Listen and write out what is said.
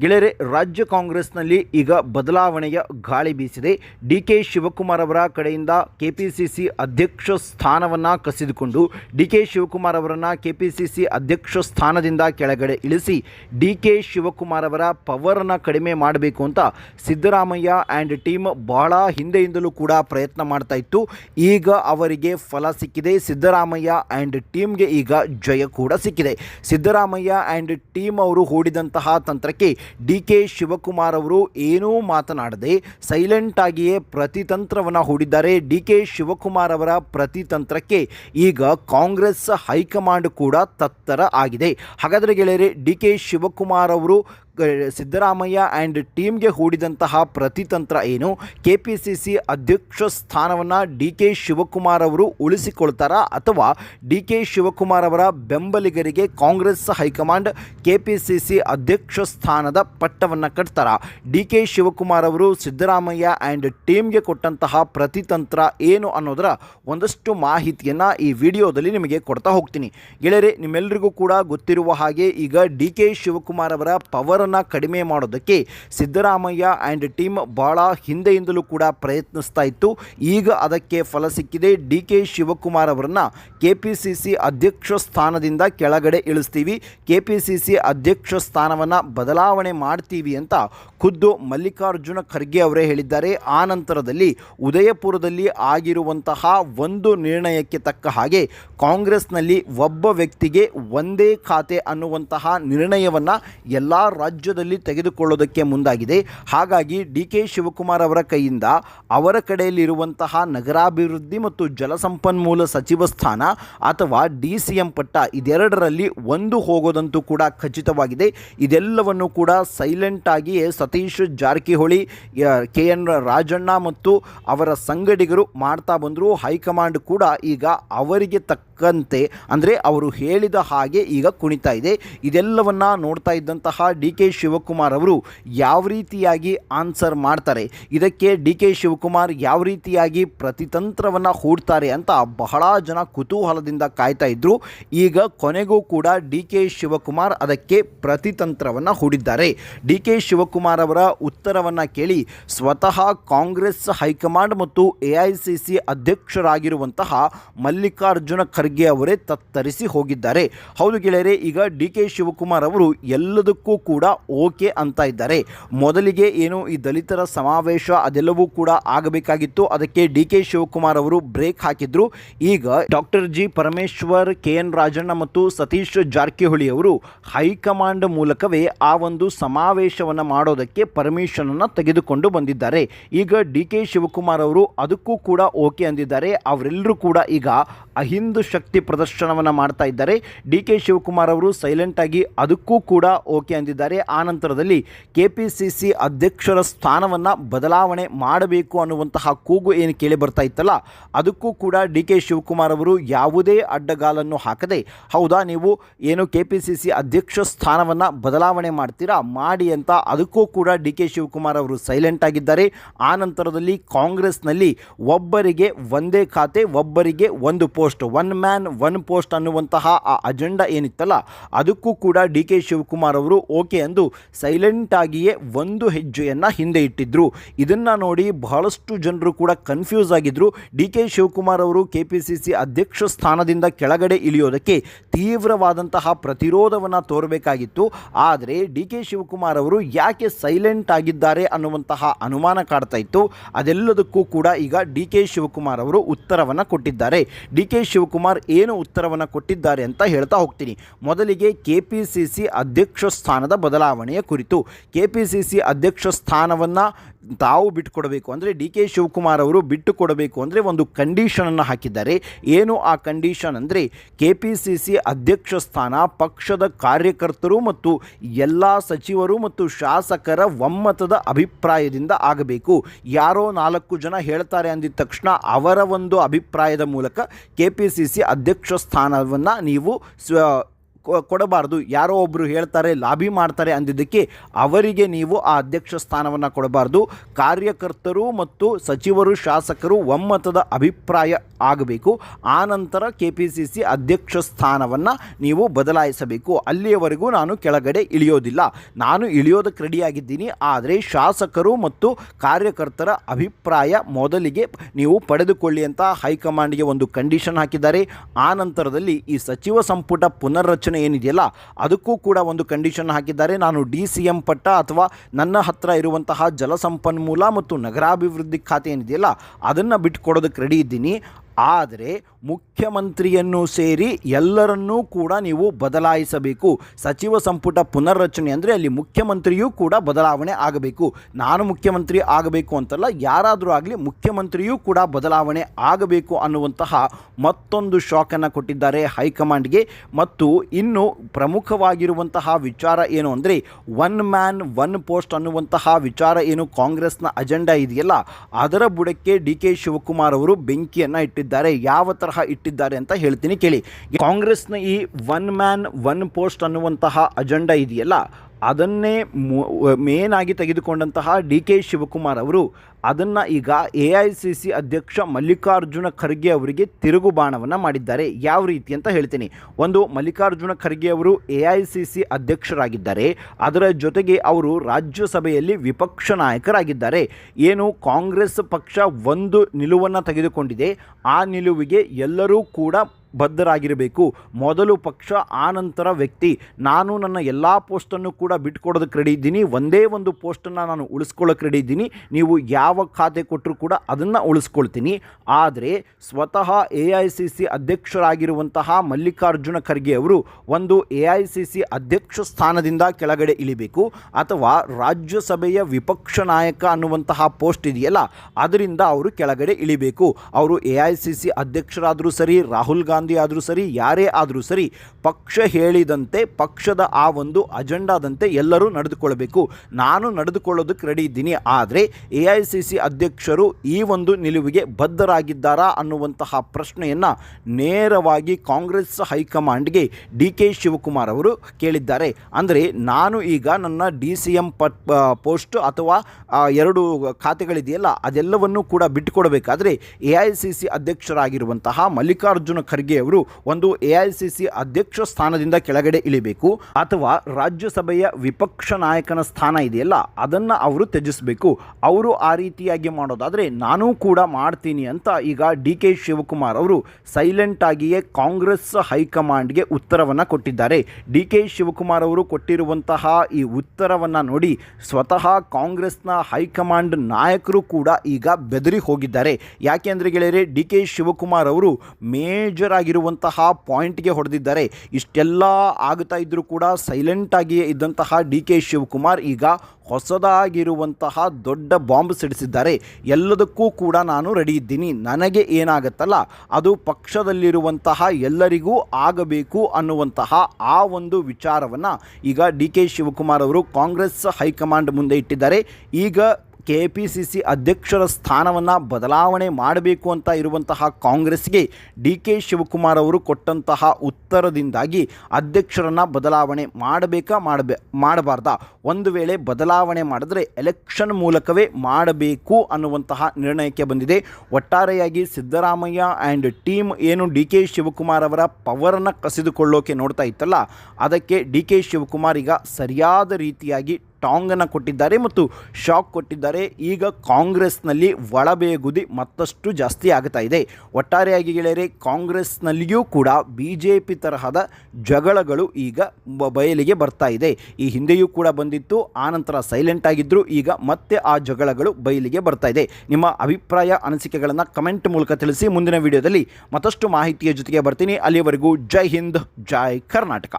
ಗೆಳೆಯರೆ, ರಾಜ್ಯ ಕಾಂಗ್ರೆಸ್ನಲ್ಲಿ ಈಗ ಬದಲಾವಣೆಯ ಗಾಳಿ ಬೀಸಿದೆ. ಡಿ ಕೆ ಶಿವಕುಮಾರ್ ಅವರ ಕಡೆಯಿಂದ ಕೆ ಪಿ ಸಿ ಸಿ ಅಧ್ಯಕ್ಷ ಸ್ಥಾನವನ್ನು ಕಸಿದುಕೊಂಡು ಡಿ ಕೆ ಶಿವಕುಮಾರ್ ಅವರನ್ನು ಕೆ ಪಿ ಸಿ ಸಿ ಅಧ್ಯಕ್ಷ ಸ್ಥಾನದಿಂದ ಕೆಳಗಡೆ ಇಳಿಸಿ ಡಿ ಕೆ ಶಿವಕುಮಾರ್ ಅವರ ಪವರನ್ನು ಕಡಿಮೆ ಮಾಡಬೇಕು ಅಂತ ಸಿದ್ದರಾಮಯ್ಯ ಆ್ಯಂಡ್ ಟೀಮ್ ಬಹಳ ಹಿಂದೆಯಿಂದಲೂ ಕೂಡ ಪ್ರಯತ್ನ ಮಾಡ್ತಾ ಇತ್ತು. ಈಗ ಅವರಿಗೆ ಫಲ ಸಿಕ್ಕಿದೆ. ಸಿದ್ದರಾಮಯ್ಯ ಆ್ಯಂಡ್ ಟೀಮ್ಗೆ ಈಗ ಜಯ ಕೂಡ ಸಿಕ್ಕಿದೆ. ಸಿದ್ದರಾಮಯ್ಯ ಆ್ಯಂಡ್ ಟೀಮ್ ಅವರು ಹೂಡಿದಂತಹ ತಂತ್ರಕ್ಕೆ ಡಿ ಕೆ ಶಿವಕುಮಾರ್ ಅವರು ಏನೂ ಮಾತನಾಡದೆ ಸೈಲೆಂಟ್ ಆಗಿಯೇ ಪ್ರತಿತಂತ್ರವನ್ನು ಹೂಡಿದ್ದಾರೆ. ಡಿ ಕೆ ಶಿವಕುಮಾರ್ ಅವರ ಪ್ರತಿತಂತ್ರಕ್ಕೆ ಈಗ ಕಾಂಗ್ರೆಸ್ ಹೈಕಮಾಂಡ್ ಕೂಡ ತತ್ತರ ಆಗಿದೆ. ಹಾಗಾದರೆ ಗೆಳೆಯರೆ, ಡಿ ಕೆ ಶಿವಕುಮಾರ್ ಅವರು ಸಿದ್ದರಾಮಯ್ಯ ಆ್ಯಂಡ್ ಟೀಮ್ಗೆ ಹೂಡಿದಂತಹ ಪ್ರತಿತಂತ್ರ ಏನು? ಕೆ ಪಿ ಸಿ ಸಿ ಅಧ್ಯಕ್ಷ ಸ್ಥಾನವನ್ನು ಡಿ ಕೆ ಶಿವಕುಮಾರ್ ಅವರು ಉಳಿಸಿಕೊಳ್ತಾರಾ? ಅಥವಾ ಡಿ ಕೆ ಶಿವಕುಮಾರ್ ಅವರ ಬೆಂಬಲಿಗರಿಗೆ Congress high command K P C C ಅಧ್ಯಕ್ಷ ಸ್ಥಾನದ ಪಟ್ಟವನ್ನು ಕಟ್ತಾರಾ? ಡಿ ಕೆ ಶಿವಕುಮಾರ್ ಅವರು ಸಿದ್ದರಾಮಯ್ಯ ಆ್ಯಂಡ್ ಟೀಮ್ಗೆ ಕೊಟ್ಟಂತಹ ಪ್ರತಿತಂತ್ರ ಏನು ಅನ್ನೋದರ ಒಂದಷ್ಟು ಮಾಹಿತಿಯನ್ನು ಈ ವಿಡಿಯೋದಲ್ಲಿ ನಿಮಗೆ ಕೊಡ್ತಾ ಹೋಗ್ತೀನಿ. ಗೆಳೆಯರೆ ನಿಮ್ಮೆಲ್ಲರಿಗೂ ಕೂಡ ಗೊತ್ತಿರುವ ಹಾಗೆ ಈಗ ಡಿ ಕೆ ಶಿವಕುಮಾರ್ ಅವರ ಪವರನ್ನು ಕಡಿಮೆ ಮಾಡೋದಕ್ಕೆ ಸಿದ್ದರಾಮಯ್ಯ ಆ್ಯಂಡ್ ಟೀಮ್ ಭಾಳ ಹಿಂದೆಯಿಂದಲೂ ಕೂಡ ಪ್ರಯತ್ನಿಸ್ತಾ ಇತ್ತು. ಈಗ ಅದಕ್ಕೆ ಫಲ ಸಿಕ್ಕಿದೆ. ಡಿ ಕೆ ಶಿವಕುಮಾರ್ ಅವರನ್ನು ಕೆ ಪಿ ಸಿ ಸಿ ಅಧ್ಯಕ್ಷ ಸ್ಥಾನದಿಂದ ಕೆಳಗಡೆ ಇಳಿಸ್ತೀವಿ. ಕೆ ಅಧ್ಯಕ್ಷ ಸ್ಥಾನವನ್ನು ಬದಲಾವಣೆ ಮಾಡ್ತೀವಿ ಅಂತ ಖುದ್ದು ಮಲ್ಲಿಕಾರ್ಜುನ ಖರ್ಗೆ ಅವರೇ ಹೇಳಿದ್ದಾರೆ. ಆ ನಂತರದಲ್ಲಿ ಉದಯಪುರದಲ್ಲಿ ಆಗಿರುವಂತಹ ಒಂದು ನಿರ್ಣಯಕ್ಕೆ ತಕ್ಕ ಹಾಗೆ ಕಾಂಗ್ರೆಸ್ನಲ್ಲಿ ಒಬ್ಬ ವ್ಯಕ್ತಿಗೆ ಒಂದೇ ಖಾತೆ ಅನ್ನುವಂತಹ ನಿರ್ಣಯವನ್ನು ಎಲ್ಲ ರಾಜ್ಯದಲ್ಲಿ ತೆಗೆದುಕೊಳ್ಳೋದಕ್ಕೆ ಮುಂದಾಗಿದೆ. ಹಾಗಾಗಿ ಡಿ ಕೆ ಶಿವಕುಮಾರ್ ಅವರ ಕೈಯಿಂದ ಅವರ ಕಡೆಯಲ್ಲಿರುವಂತಹ ನಗರಾಭಿವೃದ್ಧಿ ಮತ್ತು ಜಲಸಂಪನ್ಮೂಲ ಸಚಿವ ಸ್ಥಾನ ಅಥವಾ ಡಿ ಸಿ ಎಂ ಪಟ್ಟ ಇದೆರಡರಲ್ಲಿ ಒಂದು ಹೋಗೋದಂತೂ ಕೂಡ ಖಚಿತವಾಗಿದೆ. ಇದೆಲ್ಲವನ್ನು ಕೂಡ ಸೈಲೆಂಟ್ ಆಗಿಯೇ ಸತೀಶ್ ಜಾರಕಿಹೊಳಿ ಕೆ ಎನ್ ರಾಜಣ್ಣ ಮತ್ತು ಅವರ ಸಂಗಡಿಗರು ಮಾಡ್ತಾ ಬಂದರು. ಹೈಕಮಾಂಡ್ ಕೂಡ ಈಗ ಅವರಿಗೆ ತಕ್ಕಂತೆ ಅಂದರೆ ಅವರು ಹೇಳಿದ ಹಾಗೆ ಈಗ ಕುಣಿತಾ ಇದೆ. ಇದೆಲ್ಲವನ್ನು ನೋಡ್ತಾ ಇದ್ದಂತಹ ಡಿ ಕೆ ಶಿವಕುಮಾರ್ ಅವರು ಯಾವ ರೀತಿಯಾಗಿ ಆನ್ಸರ್ ಮಾಡ್ತಾರೆ? ಇದಕ್ಕೆ ಡಿ ಕೆ ಶಿವಕುಮಾರ್ ಯಾವ ರೀತಿಯಾಗಿ ಪ್ರತಿತಂತ್ರವನ್ನು ಹೂಡ್ತಾರೆ ಅಂತ ಬಹಳ ಜನ ಕುತೂಹಲದಿಂದ ಕಾಯ್ತಾ ಇದ್ರು. ಈಗ ಕೊನೆಗೂ ಕೂಡ ಡಿ ಕೆ ಶಿವಕುಮಾರ್ ಅದಕ್ಕೆ ಪ್ರತಿತಂತ್ರವನ್ನು ಹೂಡಿದ್ದಾರೆ. ಡಿ ಕೆ ಶಿವಕುಮಾರ್ ಅವರ ಉತ್ತರವನ್ನು ಕೇಳಿ ಸ್ವತಃ ಕಾಂಗ್ರೆಸ್ ಹೈಕಮಾಂಡ್ ಮತ್ತು ಎ ಐ ಸಿ ಸಿ ಅಧ್ಯಕ್ಷರಾಗಿರುವಂತಹ ಮಲ್ಲಿಕಾರ್ಜುನ ಖರ್ಗೆ ಅವರೇ ತತ್ತರಿಸಿ ಹೋಗಿದ್ದಾರೆ. ಹೌದು ಗೆಳೆಯರೆ, ಈಗ ಡಿ ಕೆ ಶಿವಕುಮಾರ್ ಅವರು ಎಲ್ಲದಕ್ಕೂ ಕೂಡ ಓಕೆ ಅಂತ ಇದ್ದಾರೆ. ಮೊದಲಿಗೆ ಏನು ಈ ದಲಿತರ ಸಮಾವೇಶ ಅದೆಲ್ಲವೂ ಕೂಡ ಆಗಬೇಕಾಗಿತ್ತು. ಅದಕ್ಕೆ ಡಿ ಕೆ ಶಿವಕುಮಾರ್ ಅವರು ಬ್ರೇಕ್ ಹಾಕಿದ್ರು. ಈಗ doctor G Parameshwar, K N Rajanna ಮತ್ತು ಸತೀಶ್ ಜಾರಕಿಹೊಳಿ ಅವರು ಹೈಕಮಾಂಡ್ ಮೂಲಕವೇ ಆ ಒಂದು ಸಮಾವೇಶವನ್ನು ಮಾಡೋದಕ್ಕೆ ಪರ್ಮಿಷನ್ ಅನ್ನು ತೆಗೆದುಕೊಂಡು ಬಂದಿದ್ದಾರೆ. ಈಗ ಡಿ ಕೆ ಶಿವಕುಮಾರ್ ಅವರು ಅದಕ್ಕೂ ಕೂಡ ಓಕೆ ಅಂದಿದ್ದಾರೆ. ಅವರೆಲ್ಲರೂ ಕೂಡ ಈಗ ಅಹಿಂದು ಪ್ರದರ್ಶನವನ್ನು ಮಾಡ್ತಾ ಇದ್ದಾರೆ. ಡಿ ಕೆ ಶಿವಕುಮಾರ್ ಅವರು ಸೈಲೆಂಟ್ ಆಗಿ ಅದಕ್ಕೂ ಕೂಡ ಓಕೆ ಅಂದಿದ್ದಾರೆ. ಆ ನಂತರದಲ್ಲಿ ಕೆ ಪಿ ಸಿ ಸಿ ಅಧ್ಯಕ್ಷರ ಸ್ಥಾನವನ್ನು ಬದಲಾವಣೆ ಮಾಡಬೇಕು ಅನ್ನುವಂತಹ ಕೂಗು ಏನು ಕೇಳಿ ಬರ್ತಾ ಇತ್ತಲ್ಲ, ಅದಕ್ಕೂ ಕೂಡ ಡಿ ಕೆ ಶಿವಕುಮಾರ್ ಅವರು ಯಾವುದೇ ಅಡ್ಡಗಾಲನ್ನು ಹಾಕದೆ, ಹೌದಾ ನೀವು ಏನು ಕೆ ಪಿ ಸಿ ಸಿ ಅಧ್ಯಕ್ಷ ಸ್ಥಾನವನ್ನು ಬದಲಾವಣೆ ಮಾಡ್ತೀರಾ, ಮಾಡಿ ಅಂತ ಅದಕ್ಕೂ ಕೂಡ ಡಿ ಕೆ ಶಿವಕುಮಾರ್ ಅವರು ಸೈಲೆಂಟ್ ಆಗಿದ್ದಾರೆ. ಆ ನಂತರದಲ್ಲಿ ಕಾಂಗ್ರೆಸ್ನಲ್ಲಿ ಒಬ್ಬರಿಗೆ ಒಂದೇ ಖಾತೆ, ಒಬ್ಬರಿಗೆ ಒಂದು post, one man one post ಅನ್ನುವಂತಹ ಆ ಅಜೆಂಡಾ ಏನಿತ್ತಲ್ಲ, ಅದಕ್ಕೂ ಕೂಡ ಡಿ ಕೆ ಶಿವಕುಮಾರ್ ಅವರು ಓಕೆ ಎಂದು ಸೈಲೆಂಟ್ ಆಗಿಯೇ ಒಂದು ಹೆಜ್ಜೆಯನ್ನು ಹಿಂದೆ ಇಟ್ಟಿದ್ರು. ಇದನ್ನು ನೋಡಿ ಬಹಳಷ್ಟು ಜನರು ಕೂಡ ಕನ್ಫ್ಯೂಸ್ ಆಗಿದ್ದರು ಡಿ ಕೆ ಶಿವಕುಮಾರ್ ಅವರು ಕೆ ಪಿ ಸಿ ಸಿ ಅಧ್ಯಕ್ಷ ಸ್ಥಾನದಿಂದ ಕೆಳಗಡೆ ಇಳಿಯೋದಕ್ಕೆ ತೀವ್ರವಾದಂತಹ ಪ್ರತಿರೋಧವನ್ನು ತೋರಬೇಕಾಗಿತ್ತು. ಆದರೆ ಡಿ ಕೆ ಶಿವಕುಮಾರ್ ಅವರು ಯಾಕೆ ಸೈಲೆಂಟ್ ಆಗಿದ್ದಾರೆ ಅನ್ನುವಂತಹ ಅನುಮಾನ ಕಾಡ್ತಾ ಅದೆಲ್ಲದಕ್ಕೂ ಕೂಡ ಈಗ ಡಿ ಕೆ ಶಿವಕುಮಾರ್ ಅವರು ಉತ್ತರವನ್ನು ಕೊಟ್ಟಿದ್ದಾರೆ. ಡಿ ಕೆ ಶಿವಕುಮಾರ್ ಏನು ಉತ್ತರವನ್ನು ಕೊಟ್ಟಿದ್ದಾರೆ ಅಂತ ಹೇಳ್ತಾ ಹೋಗ್ತೀನಿ. ಮೊದಲಿಗೆ ಕೆ ಪಿ ಸಿ ಸಿ ಅಧ್ಯಕ್ಷ ಸ್ಥಾನದ ಬದಲಾವಣೆಯ ಕುರಿತು. ಕೆ ಪಿ ಸಿ ಸಿ ಅಧ್ಯಕ್ಷ ಸ್ಥಾನವನ್ನು ತಾವು ಬಿಟ್ಟುಕೊಡಬೇಕು ಅಂದರೆ ಡಿ ಕೆ ಶಿವಕುಮಾರ್ ಅವರು ಬಿಟ್ಟು ಕೊಡಬೇಕು ಅಂದರೆ ಒಂದು ಕಂಡೀಷನನ್ನು ಹಾಕಿದ್ದಾರೆ. ಏನು ಆ ಕಂಡೀಷನ್ ಅಂದರೆ ಕೆ ಪಿ ಸಿ ಸಿ ಅಧ್ಯಕ್ಷ ಸ್ಥಾನ ಪಕ್ಷದ ಕಾರ್ಯಕರ್ತರು ಮತ್ತು ಎಲ್ಲ ಸಚಿವರು ಮತ್ತು ಶಾಸಕರ ಒಮ್ಮತದ ಅಭಿಪ್ರಾಯದಿಂದ ಆಗಬೇಕು. ಯಾರೋ ನಾಲ್ಕು ಜನ ಹೇಳ್ತಾರೆ ಅಂದಿದ ತಕ್ಷಣ ಅವರ ಒಂದು ಅಭಿಪ್ರಾಯದ ಮೂಲಕ ಕೆ ಪಿ ಸಿ ಸಿ ಅಧ್ಯಕ್ಷ ಸ್ಥಾನವನ್ನು ನೀವು ಸ್ವ ಕೊಡಬಾರ್ದು. ಯಾರೋ ಒಬ್ಬರು ಹೇಳ್ತಾರೆ, ಲಾಬಿ ಮಾಡ್ತಾರೆ ಅಂದಿದ್ದಕ್ಕೆ ಅವರಿಗೆ ನೀವು ಆ ಅಧ್ಯಕ್ಷ ಸ್ಥಾನವನ್ನು ಕೊಡಬಾರ್ದು. ಕಾರ್ಯಕರ್ತರು ಮತ್ತು ಸಚಿವರು, ಶಾಸಕರು ಒಮ್ಮತದ ಅಭಿಪ್ರಾಯ ಆಗಬೇಕು. ಆ ನಂತರ ಕೆ ಪಿ ಸಿ ಸಿ ಅಧ್ಯಕ್ಷ ಸ್ಥಾನವನ್ನು ನೀವು ಬದಲಾಯಿಸಬೇಕು. ಅಲ್ಲಿಯವರೆಗೂ ನಾನು ಕೆಳಗಡೆ ಇಳಿಯೋದಿಲ್ಲ. ನಾನು ಇಳಿಯೋದಕ್ಕೆ ರೆಡಿಯಾಗಿದ್ದೀನಿ. ಆದರೆ ಶಾಸಕರು ಮತ್ತು ಕಾರ್ಯಕರ್ತರ ಅಭಿಪ್ರಾಯ ಮೊದಲಿಗೆ ನೀವು ಪಡೆದುಕೊಳ್ಳಿ ಅಂತ ಹೈಕಮಾಂಡ್ಗೆ ಒಂದು ಕಂಡೀಷನ್ ಹಾಕಿದ್ದಾರೆ. ಆ ನಂತರದಲ್ಲಿ ಈ ಸಚಿವ ಸಂಪುಟ ಪುನರ್ರಚನೆ ಏನಿದೆಯಲ್ಲ, ಅದಕ್ಕೂ ಕೂಡ ಒಂದು ಕಂಡೀಷನ್ ಹಾಕಿದ್ದಾರೆ. ನಾನು ಡಿ ಸಿ ಎಂ ಪಟ್ಟ ಅಥವಾ ನನ್ನ ಹತ್ರ ಇರುವಂತಹ ಜಲಸಂಪನ್ಮೂಲ ಮತ್ತು ನಗರಾಭಿವೃದ್ಧಿ ಖಾತೆ ಏನಿದೆಯಲ್ಲ, ಅದನ್ನು ಬಿಟ್ಟುಕೊಡೋದಕ್ಕೆ ರೆಡಿ ಇದ್ದೀನಿ. ಆದರೆ ಮುಖ್ಯಮಂತ್ರಿಯನ್ನು ಸೇರಿ ಎಲ್ಲರನ್ನೂ ಕೂಡ ನೀವು ಬದಲಾಯಿಸಬೇಕು. ಸಚಿವ ಸಂಪುಟ ಪುನರ್ರಚನೆ ಅಂದರೆ ಅಲ್ಲಿ ಮುಖ್ಯಮಂತ್ರಿಯೂ ಕೂಡ ಬದಲಾವಣೆ ಆಗಬೇಕು. ನಾನು ಮುಖ್ಯಮಂತ್ರಿ ಆಗಬೇಕು ಅಂತಲ್ಲ, ಯಾರಾದರೂ ಆಗಲಿ ಮುಖ್ಯಮಂತ್ರಿಯೂ ಕೂಡ ಬದಲಾವಣೆ ಆಗಬೇಕು ಅನ್ನುವಂತಹ ಮತ್ತೊಂದು ಶಾಕನ್ನು ಕೊಟ್ಟಿದ್ದಾರೆ ಹೈಕಮಾಂಡ್ಗೆ. ಮತ್ತು ಇನ್ನು ಪ್ರಮುಖವಾಗಿರುವಂತಹ ವಿಚಾರ ಏನು ಅಂದರೆ, ಒನ್ ಮ್ಯಾನ್, ಒನ್ ಪೋಸ್ಟ್ ಅನ್ನುವಂತಹ ವಿಚಾರ ಏನು ಕಾಂಗ್ರೆಸ್ನ ಅಜೆಂಡಾ ಇದೆಯಲ್ಲ, ಅದರ ಬುಡಕ್ಕೆ ಡಿ ಕೆ ಶಿವಕುಮಾರ್ ಅವರು ಬೆಂಕಿಯನ್ನು ಇಟ್ಟಿದ್ದಾರೆ. ಯಾವ ತರಹ ಇಟ್ಟಿದ್ದಾರೆ ಅಂತ ಹೇಳ್ತೀನಿ ಕೇಳಿ. ಕಾಂಗ್ರೆಸ್ನ ಈ ಒನ್ ಮ್ಯಾನ್ ಒನ್ ಪೋಸ್ಟ್ ಅನ್ನುವಂತಹ ಅಜೆಂಡಾ ಇದೆಯಲ್ಲ ಅದನ್ನೇ ಮೇನ್ ಆಗಿ ತೆಗೆದುಕೊಂಡಂತಹ ಡಿ ಕೆ ಶಿವಕುಮಾರ್ ಅವರು ಅದನ್ನು ಈಗ ಎ ಐ ಸಿ ಸಿ ಅಧ್ಯಕ್ಷ ಮಲ್ಲಿಕಾರ್ಜುನ ಖರ್ಗೆ ಅವರಿಗೆ ತಿರುಗುಬಾಣವನ್ನು ಮಾಡಿದ್ದಾರೆ. ಯಾವ ರೀತಿ ಅಂತ ಹೇಳ್ತೀನಿ. ಒಂದು, ಮಲ್ಲಿಕಾರ್ಜುನ ಖರ್ಗೆ ಅವರು ಎ ಐ ಸಿ ಸಿ ಅಧ್ಯಕ್ಷರಾಗಿದ್ದಾರೆ. ಅದರ ಜೊತೆಗೆ ಅವರು ರಾಜ್ಯಸಭೆಯಲ್ಲಿ ವಿಪಕ್ಷ ನಾಯಕರಾಗಿದ್ದಾರೆ. ಏನು, ಕಾಂಗ್ರೆಸ್ ಪಕ್ಷ ಒಂದು ನಿಲುವನ್ನು ತೆಗೆದುಕೊಂಡಿದೆ. ಆ ನಿಲುವಿಗೆ ಎಲ್ಲರೂ ಕೂಡ ಬದ್ಧರಾಗಿರಬೇಕು. ಮೊದಲು ಪಕ್ಷ, ಆನಂತರ ವ್ಯಕ್ತಿ. ನಾನು ನನ್ನ ಎಲ್ಲ ಪೋಸ್ಟನ್ನು ಕೂಡ ಬಿಟ್ಕೊಡೋದಕ್ಕೆ ರೆಡಿ ಇದ್ದೀನಿ. ಒಂದೇ ಒಂದು ಪೋಸ್ಟನ್ನು ನಾನು ಉಳಿಸ್ಕೊಳ್ಳೋಕೆ ರೆಡಿ ಇದ್ದೀನಿ. ನೀವು ಯಾವ ಖಾತೆ ಕೊಟ್ಟರು ಕೂಡ ಅದನ್ನು ಉಳಿಸ್ಕೊಳ್ತೀನಿ. ಆದರೆ ಸ್ವತಃ ಎ ಐ ಸಿ ಸಿ ಅಧ್ಯಕ್ಷರಾಗಿರುವಂತಹ ಮಲ್ಲಿಕಾರ್ಜುನ ಖರ್ಗೆ ಅವರು ಒಂದು ಎ ಐ ಸಿ ಸಿ ಅಧ್ಯಕ್ಷ ಸ್ಥಾನದಿಂದ ಕೆಳಗಡೆ ಇಳಿಬೇಕು. ಅಥವಾ ರಾಜ್ಯಸಭೆಯ ವಿಪಕ್ಷ ನಾಯಕ ಅನ್ನುವಂತಹ ಪೋಸ್ಟ್ ಇದೆಯಲ್ಲ, ಅದರಿಂದ ಅವರು ಕೆಳಗಡೆ ಇಳಿಬೇಕು. ಅವರು ಎ ಐ ಸಿ ಸಿ ಅಧ್ಯಕ್ಷರಾದರೂ ಸರಿ, ರಾಹುಲ್ ಗಾಂಧಿ ಆದರೂ ಸರಿ, ಯಾರೇ ಆದರೂ ಸರಿ, ಪಕ್ಷ ಹೇಳಿದಂತೆ, ಪಕ್ಷದ ಆ ಒಂದು ಅಜೆಂಡಾದಂತೆ ಎಲ್ಲರೂ ನಡೆದುಕೊಳ್ಳಬೇಕು. ನಾನು ನಡೆದುಕೊಳ್ಳೋದಕ್ಕೆ ರೆಡಿ ಇದ್ದೀನಿ. ಆದರೆ ಎ ಅಧ್ಯಕ್ಷರು ಈ ಒಂದು ನಿಲುವಿಗೆ ಬದ್ಧರಾಗಿದ್ದಾರಾ ಅನ್ನುವಂತಹ ಪ್ರಶ್ನೆಯನ್ನು ನೇರವಾಗಿ ಕಾಂಗ್ರೆಸ್ ಹೈಕಮಾಂಡ್ಗೆ ಡಿ ಕೆ ಶಿವಕುಮಾರ್ ಅವರು ಕೇಳಿದ್ದಾರೆ. ಅಂದರೆ ನಾನು ಈಗ ನನ್ನ ಡಿ ಸಿ ಎಂ ಪಟ್ ಪೋಸ್ಟ್ ಅಥವಾ ಎರಡು ಖಾತೆಗಳಿದೆಯಲ್ಲ, ಅದೆಲ್ಲವನ್ನೂ ಕೂಡ ಬಿಟ್ಟುಕೊಡಬೇಕಾದ್ರೆ ಎ ಐ ಸಿ ಸಿ ಅಧ್ಯಕ್ಷರಾಗಿರುವಂತಹ ಮಲ್ಲಿಕಾರ್ಜುನ ಖರ್ಗೆ ಅವರು ಒಂದು ಎಐಸಿಸಿ ಅಧ್ಯಕ್ಷ ಸ್ಥಾನದಿಂದ ಕೆಳಗಡೆ ಇಳಿಬೇಕು ಅಥವಾ ರಾಜ್ಯಸಭೆಯ ವಿಪಕ್ಷ ನಾಯಕನ ಸ್ಥಾನ ಇದೆಯಲ್ಲ, ಅದನ್ನು ಅವರು ತ್ಯಜಿಸಬೇಕು. ಅವರು ಆ ರೀತಿಯಾಗಿ ಮಾಡೋದಾದರೆ ನಾನೂ ಕೂಡ ಮಾಡ್ತೀನಿ ಅಂತ ಈಗ ಡಿ ಕೆ ಶಿವಕುಮಾರ್ ಅವರು ಸೈಲೆಂಟ್ ಆಗಿಯೇ ಕಾಂಗ್ರೆಸ್ ಹೈಕಮಾಂಡ್ಗೆ ಉತ್ತರವನ್ನು ಕೊಟ್ಟಿದ್ದಾರೆ. ಡಿ ಕೆ ಶಿವಕುಮಾರ್ ಅವರು ಕೊಟ್ಟಿರುವಂತಹ ಈ ಉತ್ತರವನ್ನು ನೋಡಿ ಸ್ವತಃ ಕಾಂಗ್ರೆಸ್ನ ಹೈಕಮಾಂಡ್ ನಾಯಕರು ಕೂಡ ಈಗ ಬೆದರಿ ಹೋಗಿದ್ದಾರೆ. ಯಾಕೆಂದರೆ ಗೆಳೆಯರೆ, ಡಿ ಕೆ ಶಿವಕುಮಾರ್ ಅವರು ಮೇಜರ್ ಆಗಿರುವಂತಹ ಪಾಯಿಂಟ್ಗೆ ಹೊಡೆದಿದ್ದಾರೆ. ಇಷ್ಟೆಲ್ಲ ಆಗ್ತಾ ಇದ್ದರೂ ಕೂಡ ಸೈಲೆಂಟ್ ಆಗಿಯೇ ಇದ್ದಂತಹ ಡಿ ಕೆ ಶಿವಕುಮಾರ್ ಈಗ ಹೊಸದಾಗಿರುವಂತಹ ದೊಡ್ಡ ಬಾಂಬ್ ಸಿಡಿಸಿದ್ದಾರೆ. ಎಲ್ಲದಕ್ಕೂ ಕೂಡ ನಾನು ರೆಡಿ ಇದ್ದೀನಿ. ನನಗೆ ಏನಾಗುತ್ತಲ್ಲ, ಅದು ಪಕ್ಷದಲ್ಲಿರುವಂತಹ ಎಲ್ಲರಿಗೂ ಆಗಬೇಕು ಅನ್ನುವಂತಹ ಆ ಒಂದು ವಿಚಾರವನ್ನು ಈಗ ಡಿ ಕೆ ಶಿವಕುಮಾರ್ ಅವರು ಕಾಂಗ್ರೆಸ್ ಹೈಕಮಾಂಡ್ ಮುಂದೆ ಇಟ್ಟಿದ್ದಾರೆ. ಈಗ ಕೆ ಪಿ ಸಿ ಸಿ ಅಧ್ಯಕ್ಷರ ಸ್ಥಾನವನ್ನು ಬದಲಾವಣೆ ಮಾಡಬೇಕು ಅಂತ ಇರುವಂತಹ ಕಾಂಗ್ರೆಸ್ಗೆ ಡಿ ಕೆ ಶಿವಕುಮಾರ್ ಅವರು ಕೊಟ್ಟಂತಹ ಉತ್ತರದಿಂದಾಗಿ ಅಧ್ಯಕ್ಷರನ್ನು ಬದಲಾವಣೆ ಮಾಡಬೇಕಾ, ಮಾಡಬೇ, ಮಾಡಬಾರ್ದಾ? ಒಂದು ವೇಳೆ ಬದಲಾವಣೆ ಮಾಡಿದ್ರೆ ಎಲೆಕ್ಷನ್ ಮೂಲಕವೇ ಮಾಡಬೇಕು ಅನ್ನುವಂತಹ ನಿರ್ಣಯಕ್ಕೆ ಬಂದಿದೆ. ಒಟ್ಟಾರೆಯಾಗಿ ಸಿದ್ದರಾಮಯ್ಯ ಆ್ಯಂಡ್ ಟೀಮ್ ಏನು ಡಿ ಕೆ ಶಿವಕುಮಾರ್ ಅವರ ಪವರನ್ನು ಕಸಿದುಕೊಳ್ಳೋಕೆ ನೋಡ್ತಾ ಇತ್ತಲ್ಲ, ಅದಕ್ಕೆ ಡಿ ಕೆ ಶಿವಕುಮಾರ್ ಈಗ ಸರಿಯಾದ ರೀತಿಯಾಗಿ ಟಾಂಗನ್ನು ಕೊಟ್ಟಿದ್ದಾರೆ ಮತ್ತು ಶಾಕ್ ಕೊಟ್ಟಿದ್ದಾರೆ. ಈಗ ಕಾಂಗ್ರೆಸ್ನಲ್ಲಿ ಒಳಬೇಗುದಿ ಮತ್ತಷ್ಟು ಜಾಸ್ತಿ ಆಗ್ತಾ ಇದೆ. ಒಟ್ಟಾರೆಯಾಗಿ ಗೆಳೆಯರೆ, ಕಾಂಗ್ರೆಸ್ನಲ್ಲಿಯೂ ಕೂಡ ಬಿ ಜೆ ಪಿ ತರಹದ ಜಗಳಗಳು ಈಗ ಬಯಲಿಗೆ ಬರ್ತಾ ಇದೆ. ಈ ಹಿಂದೆಯೂ ಕೂಡ ಬಂದಿತ್ತು ಆನಂತರ ಸೈಲೆಂಟ್ ಆಗಿದ್ದರು ಈಗ ಮತ್ತೆ ಆ ಜಗಳಗಳು ಬಯಲಿಗೆ ಬರ್ತಾ ಇದೆ. ನಿಮ್ಮ ಅಭಿಪ್ರಾಯ, ಅನಿಸಿಕೆಗಳನ್ನು ಕಮೆಂಟ್ ಮೂಲಕ ತಿಳಿಸಿ ಮುಂದಿನ ವಿಡಿಯೋದಲ್ಲಿ ಮತ್ತಷ್ಟು ಮಾಹಿತಿಯ ಜೊತೆಗೆ ಬರ್ತೀನಿ. ಅಲ್ಲಿಯವರೆಗೂ ಜೈ ಹಿಂದ್, ಜೈ ಕರ್ನಾಟಕ.